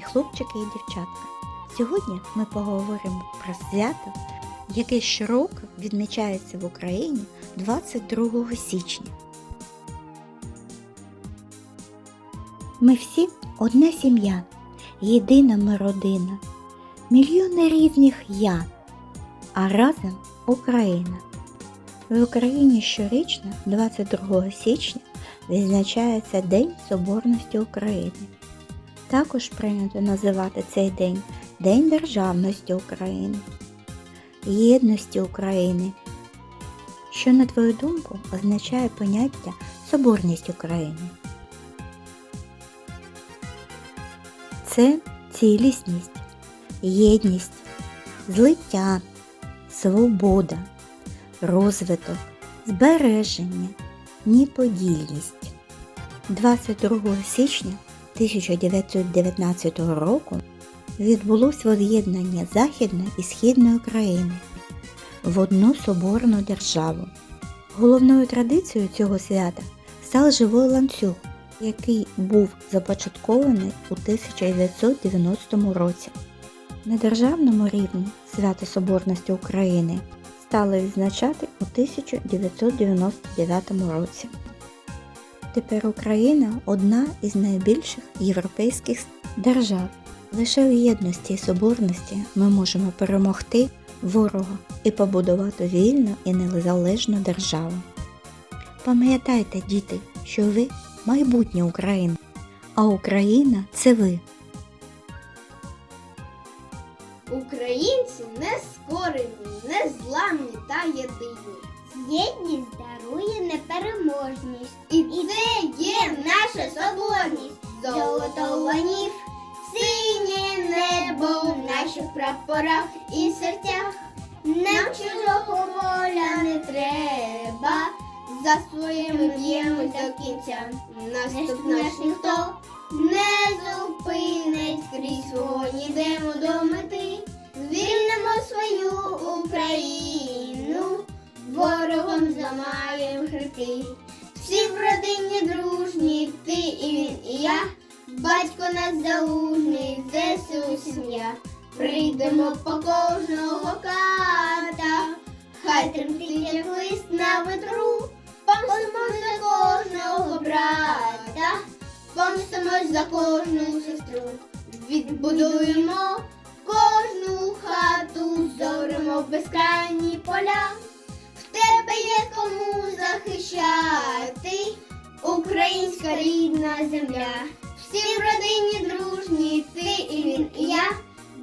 хлопчики і дівчатка. Сьогодні ми поговоримо про свято, яке щороку відмічається в Україні 22 січня. Ми всі одна сім'я, єдина ми родина, мільйони різних я, а разом Україна. В Україні щорічно, 22 січня, відзначається День Соборності України. Також прийнято називати цей день День Державності України, Єдності України, що, на твою думку, означає поняття Соборність України. Це цілісність, єдність, злиття, свобода, розвиток, збереження, неподільність. 22 січня 1919 року відбулось воз'єднання Західної і Східної України в одну соборну державу. Головною традицією цього свята став живий ланцюг, який був започаткований у 1990 році. На державному рівні свято Соборності України стали відзначати у 1999 році. Тепер Україна одна із найбільших європейських держав. Лише в єдності і соборності ми можемо перемогти ворога і побудувати вільну і незалежну державу. Пам'ятайте, діти, що ви майбутнє України, а Україна це ви. Українці нескорені, незламні та єдині. Єдність дарує непереможність. І це є наша соборність. Золото ланів, синє небо в наших прапорах і серцях. Нам чужого воля не треба. За своїми б'ємо до кінця. Наступ наш ніхто не зупинить хребти. Всі в родині дружні, ти і він, і я. Батько нас залужний, ЗСУ сім'я. Прийдемо по кожного ката, хай тремтить, як лист на ветру. Помстимо за кожного брата, помстимось за кожну сестру. Відбудуємо кожну хату, зоримо безкрайні захищати українська рідна земля. Всім родині дружні, ти і він, і я,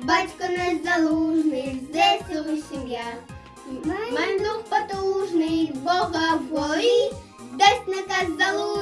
батько незалужний, здесь зесу сім'я. Май дух потужний, Бога в голові, дасть наказ залужний.